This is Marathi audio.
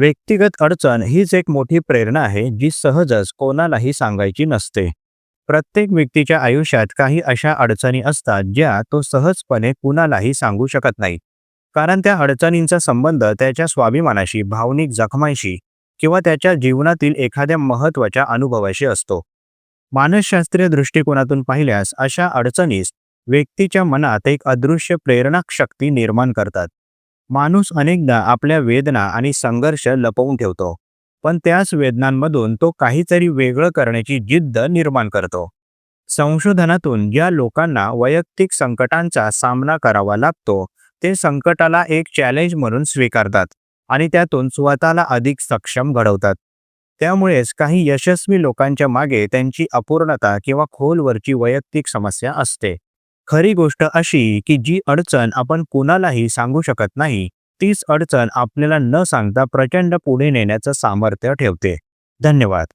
व्यक्तिगत अडचण हीच एक मोठी प्रेरणा आहे जी सहजच कोणालाही सांगायची नसते. प्रत्येक व्यक्तीच्या आयुष्यात काही अशा अडचणी असतात ज्या तो सहजपणे कुणालाही सांगू शकत नाही. कारण त्या अडचणींचा संबंध त्याच्या स्वाभिमानाशी भावनिक जखमांशी किंवा त्याच्या जीवनातील एखाद्या महत्त्वाच्या अनुभवाशी असतो. मानसशास्त्रीय दृष्टिकोनातून पाहिल्यास अशा अडचणीस व्यक्तीच्या मनात एक अदृश्य प्रेरणा शक्ती निर्माण करतात. माणूस अनेकदा आपल्या वेदना आणि संघर्ष लपवून ठेवतो. पण त्याच वेदनांमधून तो काहीतरी वेगळं करण्याची जिद्द निर्माण करतो. संशोधनातून ज्या लोकांना वैयक्तिक संकटांचा सामना करावा लागतो ते संकटाला एक चॅलेंज म्हणून स्वीकारतात आणि त्यातून स्वतःला अधिक सक्षम घडवतात. त्यामुळेच काही यशस्वी लोकांच्या मागे त्यांची अपूर्णता किंवा खोलवरची वैयक्तिक समस्या असते. खरी गोष्ट अशी की जी अडचण आपण कुणालाही सांगू शकत नाही तीच अडचण आपल्याला न सांगता प्रचंड पुढे नेण्याचं सामर्थ्य ठेवते. धन्यवाद.